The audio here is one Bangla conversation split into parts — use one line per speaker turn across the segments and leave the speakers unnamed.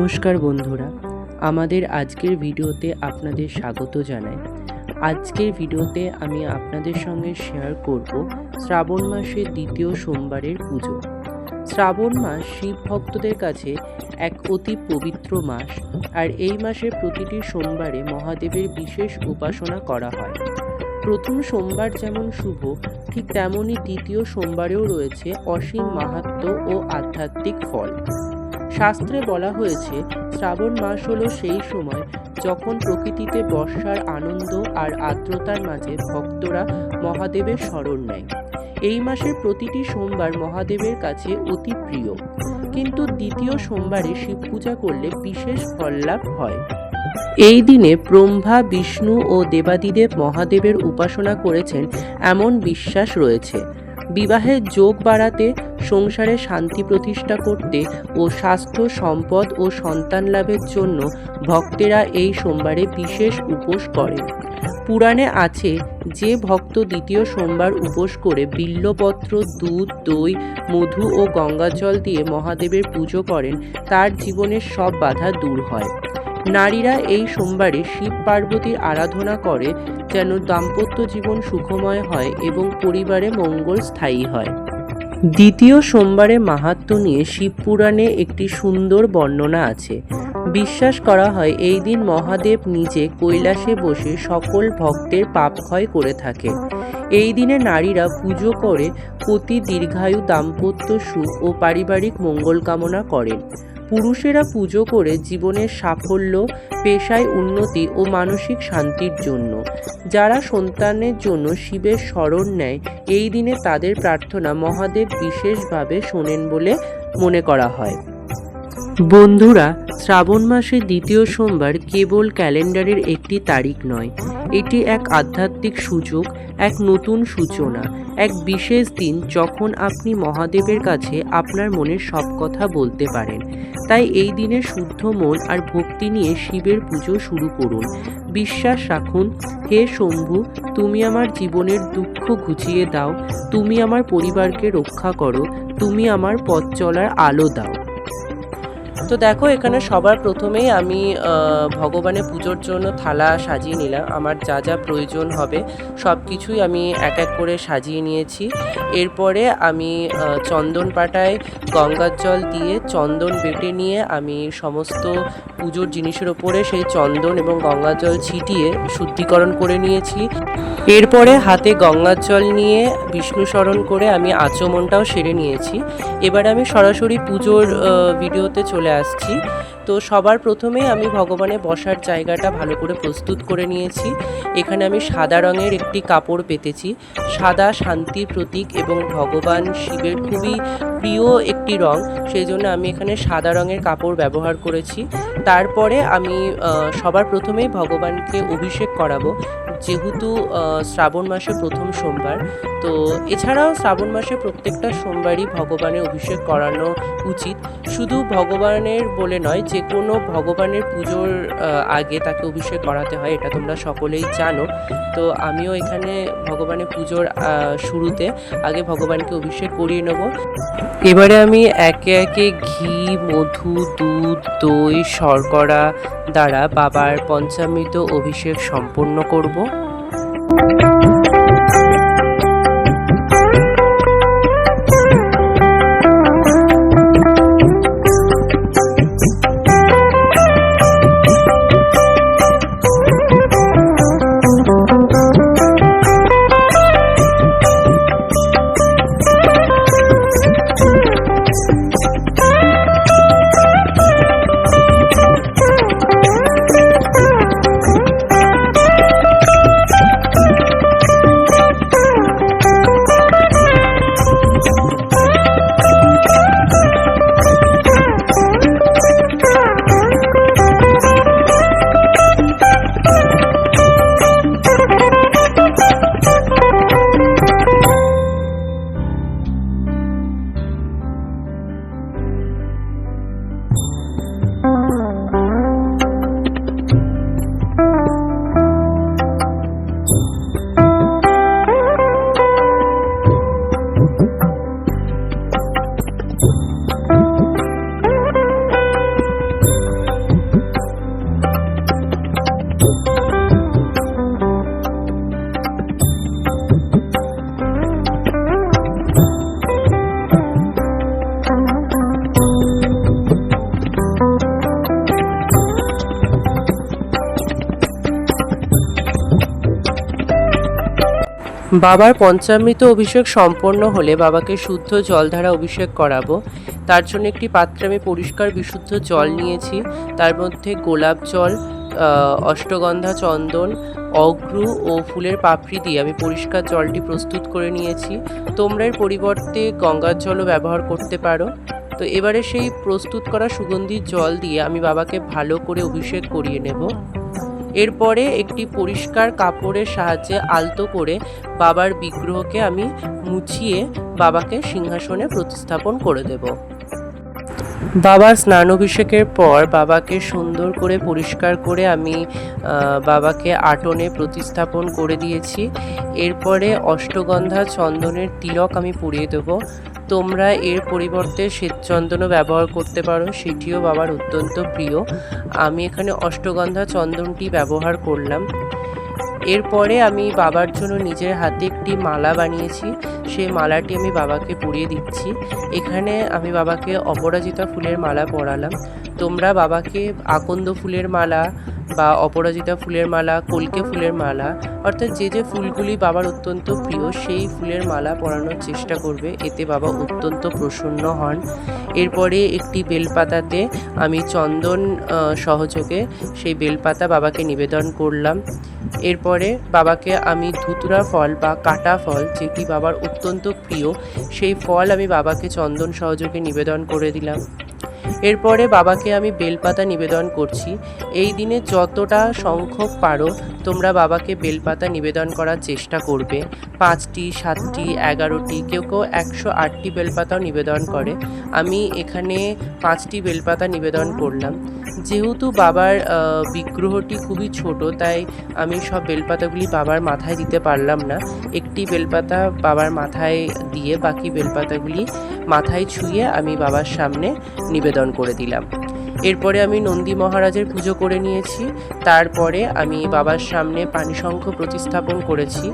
নমস্কার বন্ধুরা। আমাদের আজকের ভিডিওতে আপনাদের স্বাগত জানাই। আজকের ভিডিওতে আমি আপনাদের সঙ্গে শেয়ার করব শ্রাবণ মাসের দ্বিতীয় সোমবারের পুজো। শ্রাবণ মাস শিব ভক্তদের কাছে এক অতি পবিত্র মাস আর এই মাসের প্রতিটি সোমবারে মহাদেবের বিশেষ উপাসনা করা হয়। প্রথম সোমবার যেমন শুভ, ঠিক তেমনই দ্বিতীয় সোমবারেও রয়েছে অসীম মাহাত্ম্য ও আধ্যাত্মিক ফল। শাস্ত্রে বলা হয়েছে, শ্রাবণ মাস হলো সেই সময় যখন প্রকৃতিতে বর্ষার আনন্দ আর আর্দ্রতার মাঝে ভক্তরা মহাদেবের স্মরণ নেয়। এই মাসের প্রতিটি সোমবার মহাদেবের কাছে অতি প্রিয়। কিন্তু দ্বিতীয় সোমবারে শিব পূজা করলে বিশেষ ফল লাভ হয়। এই দিনে ব্রহ্মা, বিষ্ণু ও দেবাদিদেব মহাদেবের উপাসনা করেছেন এমন বিশ্বাস রয়েছে। বিবাহের যোগ বাড়াতে সংসারে শান্তি প্রতিষ্ঠা করতে ও স্বাস্থ্য, সম্পদ ও সন্তান লাভের জন্য ভক্তেরা এই সোমবারে বিশেষ উপোস করেন পুরাণে আছে, যে ভক্ত দ্বিতীয় সোমবার উপোস করে বিল্লপত্র, দুধ, দই, মধু ও গঙ্গাজল দিয়ে মহাদেবের পুজো করেন, তার জীবনের সব বাধা দূর হয়। নারীরা এই সোমবারে শিব পার্বতীর আরাধনা করে, যেন দাম্পত্য জীবন সুখময় হয় এবং পরিবারে মঙ্গল স্থায়ী হয়। দ্বিতীয় সোমবারে মাহাত্ম নিয়ে শিবপুরাণে একটি সুন্দর বর্ণনা আছে। বিশ্বাস করা হয় এই দিন মহাদেব নিজে কৈলাসে বসে সকল ভক্তের পাপ ক্ষয় করে থাকে। এই দিনে নারীরা পুজো করে পতি দীর্ঘায়ু দাম্পত্য সুখ ও পারিবারিক মঙ্গল কামনা করেন। পুরুষেরা পুজো করে জীবনের সাফল্য, পেশায় উন্নতি ও মানসিক শান্তির জন্য। যারা সন্তানের জন্য শিবের স্মরণ নেয়, এই দিনে তাদের প্রার্থনা মহাদেব বিশেষভাবে শোনেন বলে মনে করা হয়। বন্ধুরা, শ্রাবণ মাসের দ্বিতীয় সোমবার কেবল ক্যালেন্ডারের একটি তারিখ নয়, এটি এক আধ্যাত্মিক সুযোগ, এক নতুন সূচনা, এক বিশেষ দিন যখন আপনি মহাদেবের কাছে আপনার মনের সব কথা বলতে পারেন। তাই এই দিনে শুদ্ধ মন আর ভক্তি নিয়ে শিবের পুজো শুরু করুন। বিশ্বাস রাখুন, হে শম্ভু, তুমি আমার জীবনের দুঃখ ঘুচিয়ে দাও, তুমি আমার পরিবারকে রক্ষা করো, তুমি আমার পথ চলার আলো দাও। তো দেখো, এখানে সবার প্রথমেই আমি ভগবানের পুজোর জন্য থালা সাজিয়ে নিলাম। আমার যা যা প্রয়োজন হবে সব কিছুই আমি এক এক করে সাজিয়ে নিয়েছি। এরপরে আমি চন্দন পাটায় গঙ্গার জল দিয়ে চন্দন বেটে নিয়ে আমি সমস্ত পুজোর জিনিসের ওপরে সেই চন্দন এবং গঙ্গার জল ছিটিয়ে শুদ্ধিকরণ করে নিয়েছি। এরপরে হাতে গঙ্গার জল নিয়ে বিষ্ণু স্মরণ করে আমি আচমনটাও সেরে নিয়েছি। এবার আমি সরাসরি পুজোর ভিডিওতে চলে আসছি। তো সবার প্রথমেই আমি ভগবানের বসার জায়গাটা ভালো করে প্রস্তুত করে নিয়েছি। এখানে আমি সাদা রঙের একটি কাপড় পেতেছি। সাদা শান্তির প্রতীক এবং ভগবান শিবের খুবই প্রিয় একটি রং, সেই জন্য আমি এখানে সাদা রঙের কাপড় ব্যবহার করেছি। তারপরে আমি সবার প্রথমেই ভগবানকে অভিষেক করাবো, যেহেতু শ্রাবণ মাসে প্রথম সোমবার। তো এছাড়াও শ্রাবণ মাসে প্রত্যেকটা সোমবারই ভগবানের অভিষেক করানো উচিত। শুধু ভগবানের বলে নয় যে কোনো ভগবানের পুজোর আগে তাকে অভিষেক করাতে হয়, এটা তোমরা সকলেই জানো। তো আমিও এখানে ভগবানের পুজোর শুরুতে আগে ভগবানকে অভিষেক করিয়ে নেব। এবারে আমি একে একে ঘি, মধু, দুধ, দই, শর্করা দ্বারা বাবার পঞ্চামৃত অভিষেক সম্পন্ন করব। বাবার পঞ্চামৃত অভিষেক সম্পন্ন হলে বাবাকে শুদ্ধ জল দ্বারা অভিষেক করাবো। তার জন্য একটি পাত্রে আমি পরিষ্কার বিশুদ্ধ জল নিয়েছি। তার মধ্যে গোলাপ জল অষ্টগন্ধা চন্দন, অগ্রু ও ফুলের পাপড়ি দিয়ে আমি পরিষ্কার জলটি প্রস্তুত করে নিয়েছি। তোমরা এর পরিবর্তে গঙ্গার জলও ব্যবহার করতে পারো। তো এবারে সেই প্রস্তুত করা সুগন্ধি জল দিয়ে আমি বাবাকে ভালো করে অভিষেক করিয়ে নেব। এরপরে একটি পরিষ্কার কাপড়ের সাহায্যে আলতো করে বাবার বিগ্রহকে আমি মুছিয়ে বাবাকে সিংহাসনে প্রতিস্থাপন করে দেব। বাবার স্নান অভিষেকের পর বাবাকে সুন্দর করে পরিষ্কার করে আমি বাবাকে আটনে প্রতিস্থাপন করে দিয়েছি। এরপরে অষ্টগন্ধা চন্দনের তিলক আমি পুড়িয়ে দেবো। তোমরা এর পরিবর্তে শ্বেতচন্দনও ব্যবহার করতে পারো, সেটিও বাবার অত্যন্ত প্রিয়। আমি এখানে অষ্টগন্ধা চন্দনটি ব্যবহার করলাম। এরপরে আমি বাবার জন্য নিজের হাতে একটি মালা বানিয়েছি। সেই মালাটি আমি বাবাকে পরিয়ে দিচ্ছি। এখানে আমি বাবাকে অপরাজিতা ফুলের মালা পরালাম। তোমরা বাবাকে আকন্দ ফুলের মালা বা অপরাজিতা ফুলের মালা, কলকে ফুলের মালা, অর্থাৎ যে যে ফুলগুলি বাবার অত্যন্ত প্রিয়, সেই ফুলের মালা পরানোর চেষ্টা করবে। এতে বাবা অত্যন্ত প্রসন্ন হন। এরপরে একটি বেলপাতাতে আমি চন্দন সহযোগে সেই বেলপাতা বাবাকে নিবেদন করলাম। এরপরে বাবাকে আমি ধুতুরা ফল বা কাটা ফল, যেটি বাবার অত্যন্ত প্রিয়, সেই ফল আমি বাবাকে চন্দন সহযোগে নিবেদন করে দিলাম। এরপরে বাবাকে আমি বেলপাতা নিবেদন করছি। এই দিনে যতটা সংখ্যক পারো, তোমরা বাবাকে বেলপাতা নিবেদন করার চেষ্টা করবে। পাঁচটি, সাতটি, এগারোটি, কেউ কেউ একশো আটটি বেলপাতাও নিবেদন করে। আমি এখানে পাঁচটি বেলপাতা নিবেদন করলাম। যেহেতু বাবার বিগ্রহটি খুবই ছোট, তাই আমি সব বেলপাতাগুলি বাবার মাথায় দিতে পারলাম না। একটি বেলপাতা বাবার মাথায় দিয়ে বাকি বেলপাতাগুলি মাথায় ছুঁয়ে আমি বাবার সামনে নিবেদন করে দিলাম। এরপরে আমি নন্দী মহারাজের পুজো করে নিয়েছি, তারপরে আমি বাবার সামনে পানিশঙ্খ প্রতিস্থাপন করেছি,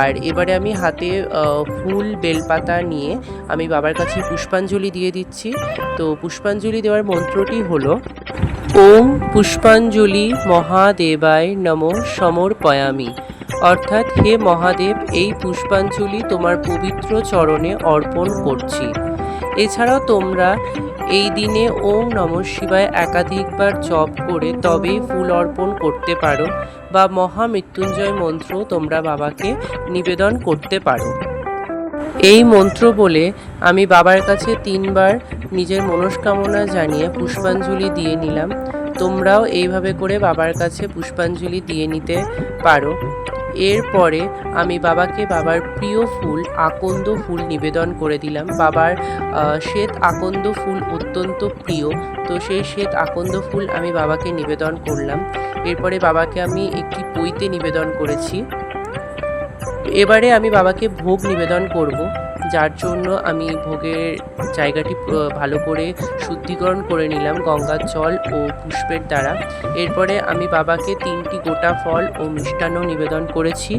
আর এবারে আমি হাতে ফুল, বেলপাতা নিয়ে আমি বাবার কাছে পুষ্পাঞ্জলি দিয়ে দিচ্ছি। তো পুষ্পাঞ্জলি দেওয়ার মন্ত্রটি হলো, ওম পুষ্পাঞ্জলি মহাদেবায় নম সমর্পয়ামি। অর্থাৎ, হে মহাদেব, এই পুষ্পাঞ্জলি তোমার পবিত্র চরণে অর্পণ করছি। এছাড়াও তোমরা এই দিনে ওম নম শিবায় একাধিকবার জপ করে তবেই ফুল অর্পণ করতে পারো বা মহামৃত্যুঞ্জয় মন্ত্র তোমরা বাবাকে নিবেদন করতে পারো। এই মন্ত্র বলে আমি বাবার কাছে তিনবার নিজের মনস্কামনা জানিয়ে পুষ্পাঞ্জলি দিয়ে নিলাম। তোমরাও এইভাবে করে বাবার কাছে পুষ্পাঞ্জলি দিয়ে নিতে পারো। এরপরে আমি বাবাকে বাবার প্রিয় ফুল আকন্দ ফুল নিবেদন করে দিলাম। বাবার শ্বেত আকন্দ ফুল অত্যন্ত প্রিয়, তো সেই শ্বেত আকন্দ ফুল আমি বাবাকে নিবেদন করলাম। এরপরে বাবাকে আমি একটি বইতে নিবেদন করেছি। এবারে আমি বাবাকে ভোগ নিবেদন করব। যার জন্য আমি ভোগের জায়গাটি ভালো করে শুদ্ধিকরণ করে নিলাম গঙ্গার জল ও পুষ্পের দ্বারা। এরপরে আমি বাবাকে তিনটি গোটা ফল ও মিষ্টান্ন নিবেদন করেছি।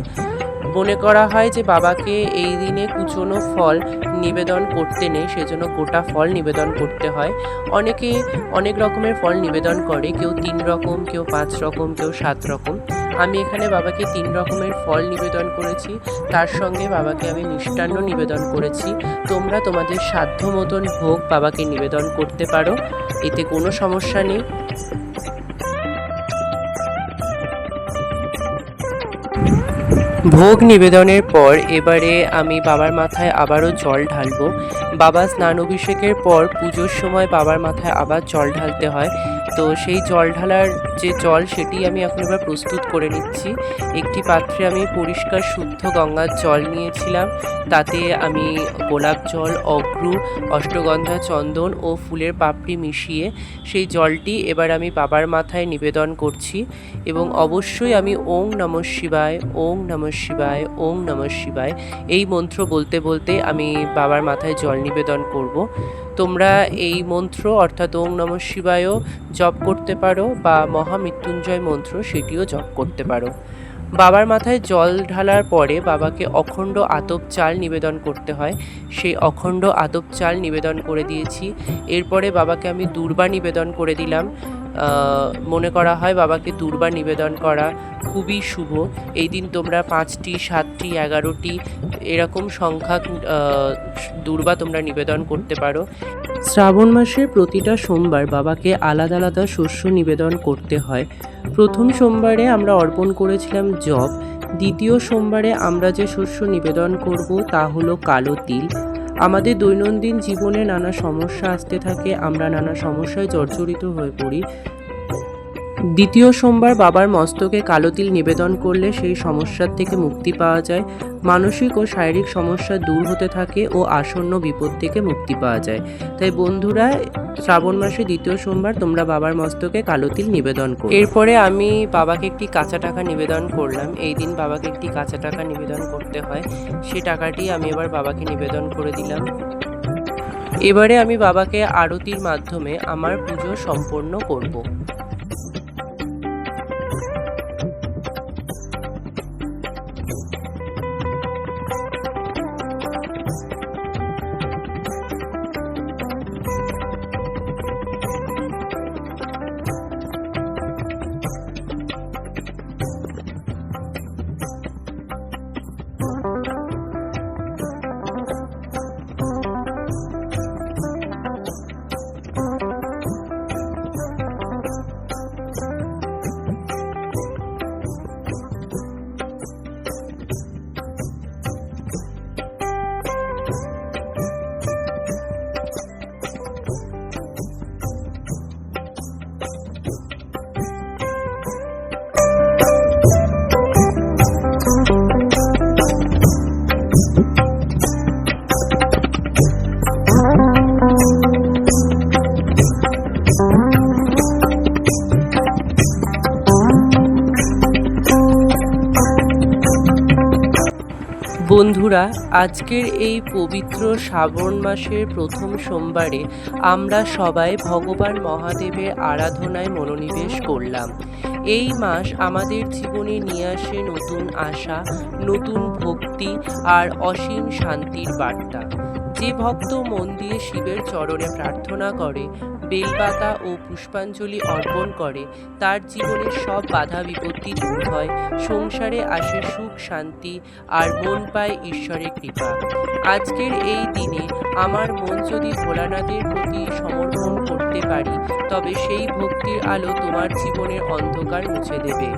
মনে করা হয় যে বাবাকে এই দিনে কুচনো ফল নিবেদন করতে নেই, সেজন্য গোটা ফল নিবেদন করতে হয়। অনেকে অনেক রকমের ফল নিবেদন করে, কেউ তিন রকম, কেউ পাঁচ রকম, কেউ সাত রকম। আমি এখানে বাবাকে তিন রকমের ফল নিবেদন করেছি, তার সঙ্গে বাবাকে আমি মিষ্টান্ন নিবেদন করেছি। তোমরা তোমাদের সাধ্য মতন ভোগ বাবাকে নিবেদন করতে পারো, এতে কোনো সমস্যা নেই। ভোগ নিবেদনের পর এবারে আমি বাবার মাথায় আবারও জল ঢালব। বাবা স্নান অভিষেকের পর পুজোর সময় বাবার মাথায় আবার জল ঢালতে হয়। তো সেই জল ঢালার যে জল, সেটি আমি এখন এবার প্রস্তুত করে নিচ্ছি। একটি পাত্রে আমি পরিষ্কার শুদ্ধ গঙ্গার জল নিয়েছিলাম। তাতে আমি গোলাপ জল অগ্রু অষ্টগন্ধা, চন্দন ও ফুলের পাপড়ি মিশিয়ে সেই জলটি এবার আমি বাবার মাথায় নিবেদন করছি এবং অবশ্যই আমি ওং নম শিবায়, ওং নম শিবায়, ওং নম শিবায় এই মন্ত্র বলতে বলতে আমি বাবার মাথায় জল নিবেদন করব। তোমরা এই মন্ত্র অর্থাৎ ওং নম শিবায়ও জপ করতে পারো বা মহামৃত্যুঞ্জয় মন্ত্র সেটিও জপ করতে পারো। বাবার মাথায় জল ঢালার পরে বাবাকে অখণ্ড আতপ চাল নিবেদন করতে হয়। সেই অখণ্ড আতপ চাল নিবেদন করে দিয়েছি। এরপরে বাবাকে আমি দূর্বা নিবেদন করে দিলাম। মনে করা হয় বাবাকে দুর্বা নিবেদন করা খুবই শুভ। এই দিন তোমরা পাঁচটি, সাতটি, এগারোটি এরকম সংখ্যা দুর্বা তোমরা নিবেদন করতে পারো। শ্রাবণ মাসের প্রতিটা সোমবার বাবাকে আলাদা আলাদা শস্য নিবেদন করতে হয়। প্রথম সোমবারে আমরা অর্পণ করেছিলাম জব। দ্বিতীয় সোমবারে আমরা যে শস্য নিবেদন করব তা হলো কালো তিল। আমাদের দৈনন্দিন জীবনে নানা সমস্যা আসতে থাকে আমরা নানা সমস্যায় জর্জরিত হয়ে পড়ি। দ্বিতীয় সোমবার বাবার মস্তকে কালো তিল নিবেদন করলে সেই সমস্যার থেকে মুক্তি পাওয়া যায়, মানসিক ও শারীরিক সমস্যা দূর হতে থাকে ও আসন্ন বিপদ থেকে মুক্তি পাওয়া যায়। তাই বন্ধুরা, শ্রাবণ মাসে দ্বিতীয় সোমবার তোমরা বাবার মস্তকে কালো তিল নিবেদন করো। এরপরে আমি বাবাকে একটি কাঁচা টাকা নিবেদন করলাম। এই দিন বাবাকে একটি কাঁচা টাকা নিবেদন করতে হয়। সে টাকাটি আমি এবার বাবাকে নিবেদন করে দিলাম। এবারে আমি বাবাকে আরতির মাধ্যমে আমার পুজো সম্পন্ন করব। বন্ধুরা, আজকের এই পবিত্র শ্রাবণ মাসের প্রথম সোমবারে আমরা সবাই ভগবান মহাদেবের আরাধনায় মনোনিবেশ করলাম। এই মাস আমাদের জীবনে নিয়ে আসে নতুন আশা, নতুন ভক্তি আর অসীম শান্তির বার্তা। যে ভক্ত মন দিয়ে শিবের চরণে প্রার্থনা করে বেলপাতা ও পুষ্পাঞ্জলি অর্পণ করে, তার জীবনের সব বাধা বিপত্তি দূর হয়, সংসারে আসে সুখ, শান্তি, আর মন পায় ঈশ্বরের কৃপা। আজকের এই দিনে আমার মন যদি ভোলানাথের প্রতি সমর্পণ করতে পারি, তবে সেই ভক্তির আলো তোমার জীবনের অন্ধকার মুছে দেবে।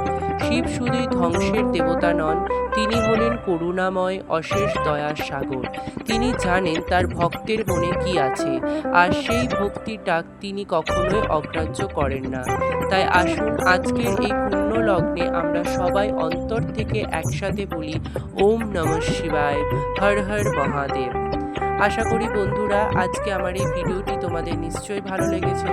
শিব শুধুই ধ্বংসের দেবতা নন, তিনি হলেন করুণাময়, অশেষ দয়ার সাগর। তিনি জানেন তার ভক্তের মনে কি আছে, আর সেই ভক্তির ডাক তিনি কখনোই অগ্রাহ্য করেন না। তাই আসুন আজকের এই পুণ্য লগ্নে আমরা সবাই অন্তর থেকে একসাথে বলি, ওম নমঃ শিবায়, হর হর মহাদেব। আশা করি বন্ধুরা, আজকে আমার এই ভিডিওটি তোমাদের নিশ্চয়ই ভালো লেগেছে।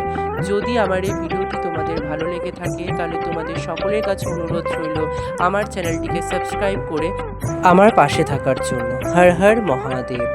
যদি আমার এই ভিডিওটি তোমাদের ভালো লেগে থাকে, তাহলে তোমাদের সকলের কাছে অনুরোধ রইল আমার চ্যানেলটিকে সাবস্ক্রাইব করে আমার পাশে থাকার জন্য। হর হর মহাদেব।